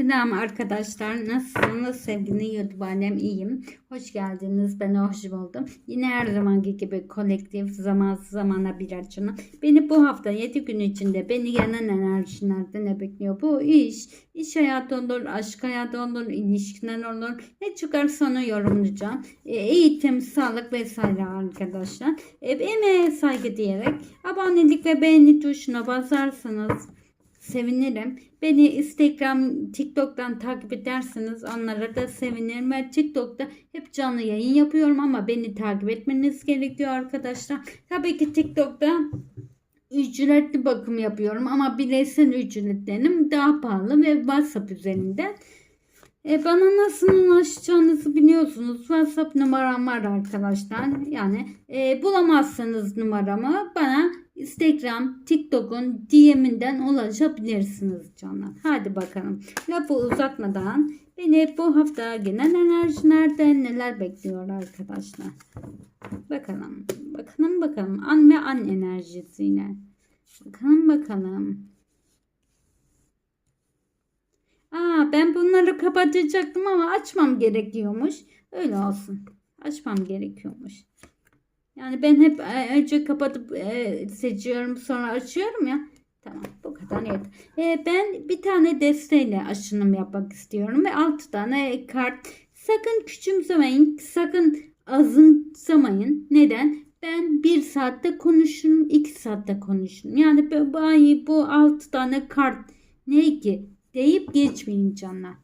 Selam arkadaşlar. Nasılsınız sevgili YouTube alem? İyiyim. Hoş geldiniz. Ben hoş buldum. Yine her zamanki gibi kolektif zamansız zamana bir açımı. Beni bu hafta 7 gün içinde beni gelen enerjilerde ne bekliyor? Bu iş, iş hayatı olur, aşk hayatı olur, ilişkiler olur. Ne çıkarsa onu yorumlayacağım. E, eğitim, sağlık vesaire arkadaşlar. E, emeğe saygı diyerek abonelik ve beğeni tuşuna basarsanız sevinirim. Beni Instagram, TikTok'tan takip ederseniz onlara da sevinirim. Ben TikTok'ta hep canlı yayın yapıyorum ama beni takip etmeniz gerekiyor arkadaşlar. Tabii ki TikTok'ta ücretli bakım yapıyorum ama bireysel ücretlerim daha pahalı ve WhatsApp üzerinden. E, bana nasıl ulaşacağınızı biliyorsunuz. WhatsApp numaram var arkadaşlar. Yani e, bulamazsanız numaramı bana Instagram, TikTok'un DM'inden ulaşabilirsiniz canlar. Hadi bakalım. Lafı uzatmadan beni bu hafta genel enerjilerde neler bekliyor arkadaşlar. Bakalım. Bakalım bakalım. An ve an enerjisiyle. Bakalım bakalım. Aa, ben bunları kapatacaktım ama açmam gerekiyormuş. Öyle olsun. Açmam gerekiyormuş. Yani ben hep e, önce kapatıp e, seçiyorum sonra açıyorum ya. Tamam bu kadar yeter. E, ben bir tane desteğiyle aşınım yapmak istiyorum ve 6 tane kart. Sakın küçümsemeyin. Sakın azımsamayın. Neden? Ben bir saatte konuşurum, iki saatte konuşurum. Yani bu, bu 6 tane kart ne ki deyip geçmeyin canlar.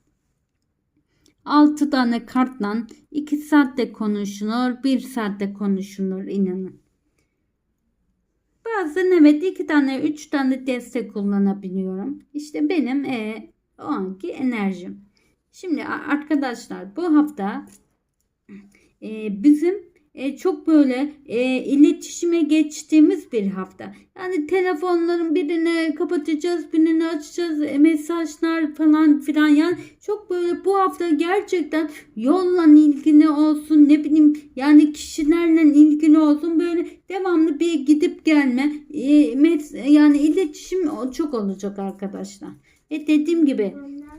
6 tane kartla 2 saatte konuşulur, 1 saatte konuşulur inanın. Bazen evet 2 tane 3 tane destek kullanabiliyorum. İşte benim e, o anki enerjim. Şimdi arkadaşlar bu hafta e, bizim e, çok böyle e, iletişime geçtiğimiz bir hafta. Yani telefonların birini kapatacağız, birini açacağız, e, mesajlar falan filan. Yani çok böyle bu hafta gerçekten yolla ilgili olsun, ne bileyim yani kişilerle ilgili olsun böyle devamlı bir gidip gelme e, yani iletişim çok olacak arkadaşlar. Ve dediğim gibi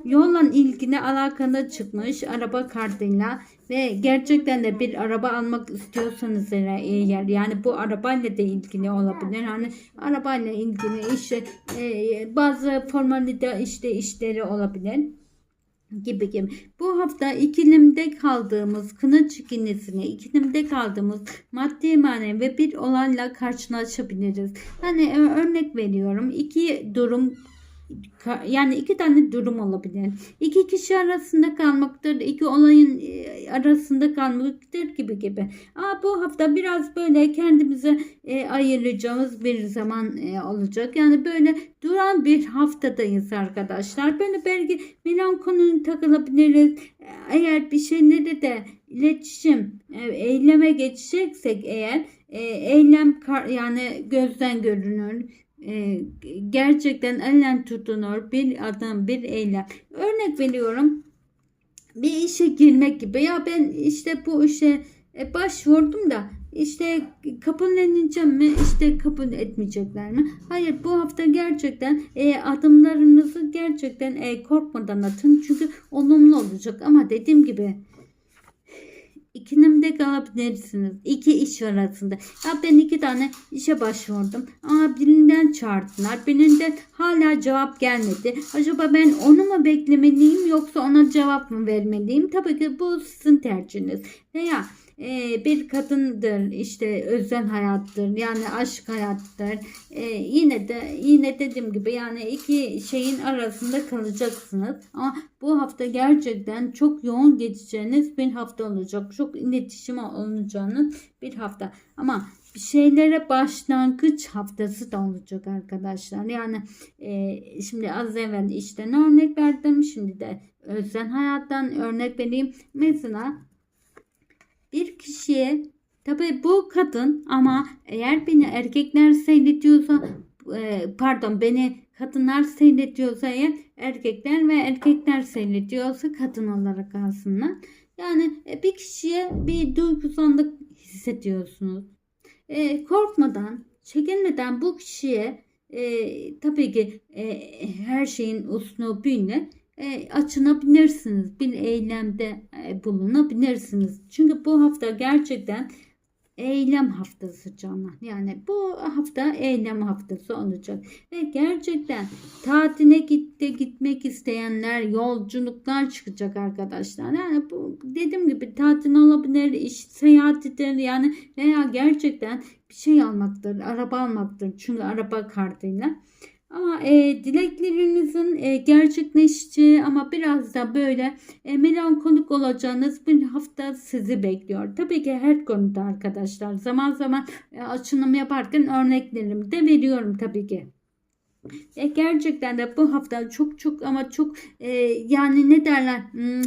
yolla ilgili alakalı çıkmış araba kartıyla ve gerçekten de bir araba almak istiyorsanız eğer yani bu arabayla da ilgili olabilir. Hani arabayla ilgili işte e, bazı formalite işte işleri olabilir gibi gibi. Bu hafta ikilimde kaldığımız kılıç ikilisine, ikilimde kaldığımız maddi manevi ve bir olayla karşılaşabiliriz. Hani e, örnek veriyorum. iki durum yani iki tane durum olabilir. İki kişi arasında kalmaktır, iki olayın e, arasında kalmaktır gibi gibi. Aa, bu hafta biraz böyle kendimize e, ayıracağımız bir zaman e, olacak. Yani böyle duran bir haftadayız arkadaşlar. Böyle belki melankoli takılabiliriz. Eğer bir şeyleri de iletişim, e, eyleme geçeceksek eğer e, eylem yani gözden görünür e, gerçekten ellen tutunur bir adam bir eylem. Örnek veriyorum bir işe girmek gibi ya ben işte bu işe e, başvurdum da işte kabulleneceğim mi işte kabul etmeyecekler mi? Hayır bu hafta gerçekten e, adımlarınızı gerçekten e, korkmadan atın çünkü olumlu olacak ama dediğim gibi ikilimde kalabilirsiniz. İki iş arasında. Ya ben iki tane işe başvurdum. Ama birinden çağırdılar. Birinden hala cevap gelmedi. Acaba ben onu mu beklemeliyim yoksa ona cevap mı vermeliyim? Tabii ki bu sizin tercihiniz. Veya e, bir kadındır işte özel hayattır yani aşk hayattır e, yine de yine dediğim gibi yani iki şeyin arasında kalacaksınız ama bu hafta gerçekten çok yoğun geçeceğiniz bir hafta olacak çok iletişim olacağınız bir hafta ama bir şeylere başlangıç haftası da olacak arkadaşlar. Yani e, şimdi az evvel işten örnek verdim. Şimdi de özel hayattan örnek vereyim. Mesela bir kişiye tabi bu kadın ama eğer beni erkekler seyrediyorsa e, pardon beni kadınlar seyrediyorsa eğer erkekler ve erkekler seyrediyorsa kadın olarak alsınlar. Yani e, bir kişiye bir duygusallık hissediyorsunuz. E, korkmadan, çekinmeden bu kişiye e, tabii ki e, her şeyin usnubuyla e, açınabilirsiniz. Bir eylemde e, bulunabilirsiniz. Çünkü bu hafta gerçekten eylem haftası canlar. Yani bu hafta eylem haftası olacak. Ve gerçekten tatile gitti gitmek isteyenler yolculuklar çıkacak arkadaşlar. Yani bu dediğim gibi tatil olabilir, iş seyahatidir yani veya gerçekten bir şey almaktır, araba almaktır. Çünkü araba kartıyla. Ama e, dileklerinizin e, gerçekleşeceği ama biraz da böyle e, melankolik olacağınız bir hafta sizi bekliyor. Tabii ki her konuda arkadaşlar. Zaman zaman e, açılım yaparken örneklerimi de veriyorum tabii ki. E, gerçekten de bu hafta çok çok ama çok e, yani ne derler hmm,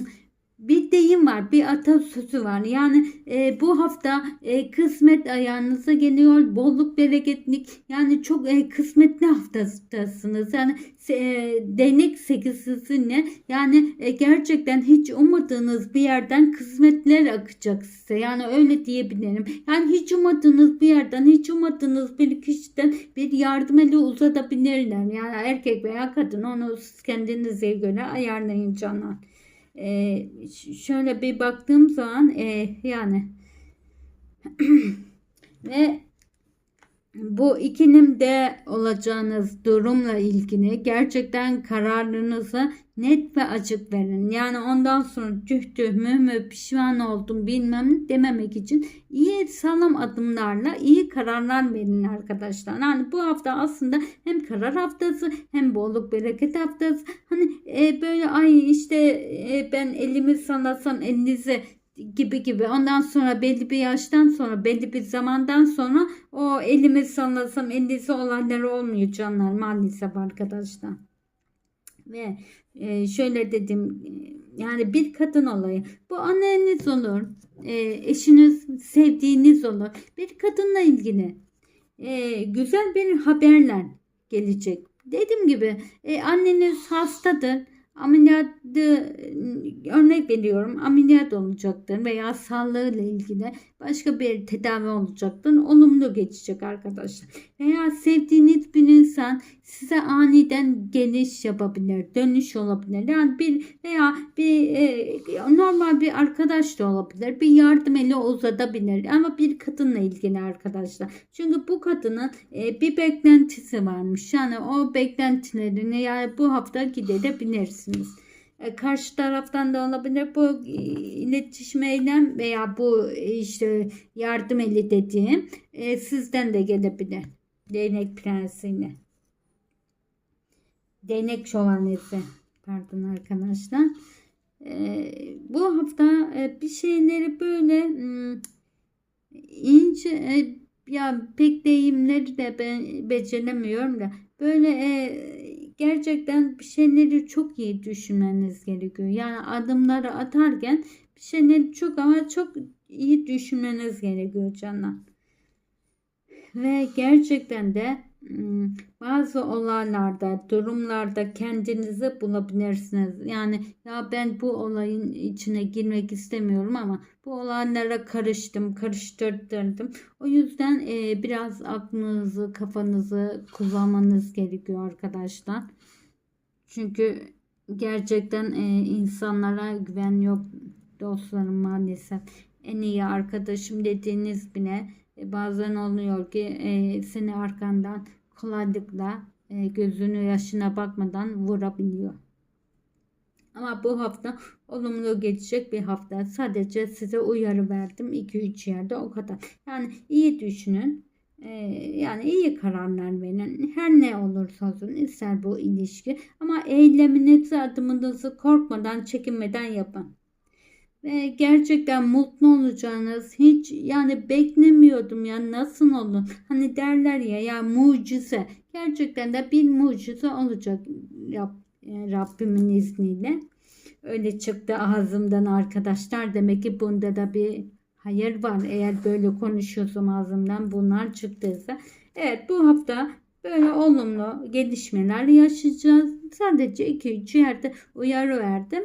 bir deyim var, bir atasözü var. Yani e, bu hafta e, kısmet ayağınıza geliyor, bolluk, bereketlik. Yani çok e, kısmetli haftasınız. Yani e, değnek sekizlisinle yani e, gerçekten hiç ummadığınız bir yerden kısmetler akacak size. Yani öyle diyebilirim. Yani hiç ummadığınız bir yerden, hiç ummadığınız bir kişiden bir yardım eli uzatabilirler. Yani erkek veya kadın onu siz kendinize göre ayarlayın canlar. Ee, şöyle bir baktığım zaman e, yani ve bu ikinimde olacağınız durumla ilgili gerçekten kararınızı net ve açık verin. Yani ondan sonra tüh tüh mü mü pişman oldum bilmem dememek için iyi sağlam adımlarla iyi kararlar verin arkadaşlar. Yani bu hafta aslında hem karar haftası hem bolluk bereket haftası. Hani e, böyle ay işte e, ben elimi sallasam elinize gibi gibi. Ondan sonra belli bir yaştan sonra belli bir zamandan sonra o elimi sallasam elisi olanlar olmuyor canlar maalesef arkadaşlar. Ve e, şöyle dedim yani bir kadın olayı. Bu anneniz olur, e, eşiniz, sevdiğiniz olur. Bir kadınla ilgili e, güzel bir haberler gelecek. Dediğim gibi e, anneniz hastadır ameliyatı örnek veriyorum ameliyat olacaktır veya sağlığıyla ilgili başka bir tedavi olacaktır. Olumlu geçecek arkadaşlar. Veya sevdiğiniz bir insan size aniden geliş yapabilir, dönüş olabilir. Yani bir veya bir e, normal bir arkadaş da olabilir. Bir yardım eli uzatabilir ama bir kadınla ilgili arkadaşlar. Çünkü bu kadının e, bir beklentisi varmış. Yani o beklentilerini yani bu hafta gidebilirsiniz. E, karşı taraftan da olabilir bu e, iletişim eylem veya bu e, işte yardım eli dediğim sizden de gelebilir. Değnek prensiyle. Değnek şövalyesi. Pardon arkadaşlar. bu hafta bir şeyleri böyle hmm, ince ya pek deyimleri de ben beceremiyorum da böyle gerçekten bir şeyleri çok iyi düşünmeniz gerekiyor. Yani adımları atarken bir şeyleri çok ama çok iyi düşünmeniz gerekiyor canlar. Ve gerçekten de bazı olaylarda, durumlarda kendinizi bulabilirsiniz. Yani ya ben bu olayın içine girmek istemiyorum ama bu olaylara karıştım, karıştırdım. O yüzden e, biraz aklınızı, kafanızı kullanmanız gerekiyor arkadaşlar. Çünkü gerçekten e, insanlara güven yok dostlarım maalesef. En iyi arkadaşım dediğiniz bile bazen oluyor ki e, seni arkandan kolaylıkla e, gözünü yaşına bakmadan vurabiliyor. Ama bu hafta olumlu geçecek bir hafta. Sadece size uyarı verdim. 2-3 yerde o kadar. Yani iyi düşünün. Ee, yani iyi kararlar verin. Her ne olursa olsun ister bu ilişki. Ama eyleminizi adımınızı korkmadan çekinmeden yapın ve gerçekten mutlu olacağınız hiç yani beklemiyordum ya nasıl olur? Hani derler ya ya mucize. Gerçekten de bir mucize olacak Rab, e, Rabbimin izniyle. Öyle çıktı ağzımdan arkadaşlar. Demek ki bunda da bir hayır var. Eğer böyle konuşuyorsam ağzımdan bunlar çıktıysa. Evet bu hafta böyle olumlu gelişmeler yaşayacağız. Sadece 2-3 yerde uyarı verdim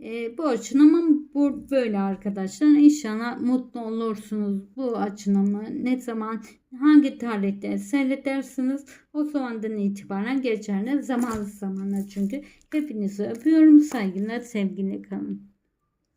E, bu açınımım bu böyle arkadaşlar. İnşallah mutlu olursunuz bu açınımı. Ne zaman hangi tarihte seyredersiniz o zamandan itibaren geçerli zamanlı zamana çünkü. Hepinizi öpüyorum. Saygılar, sevgiyle kalın.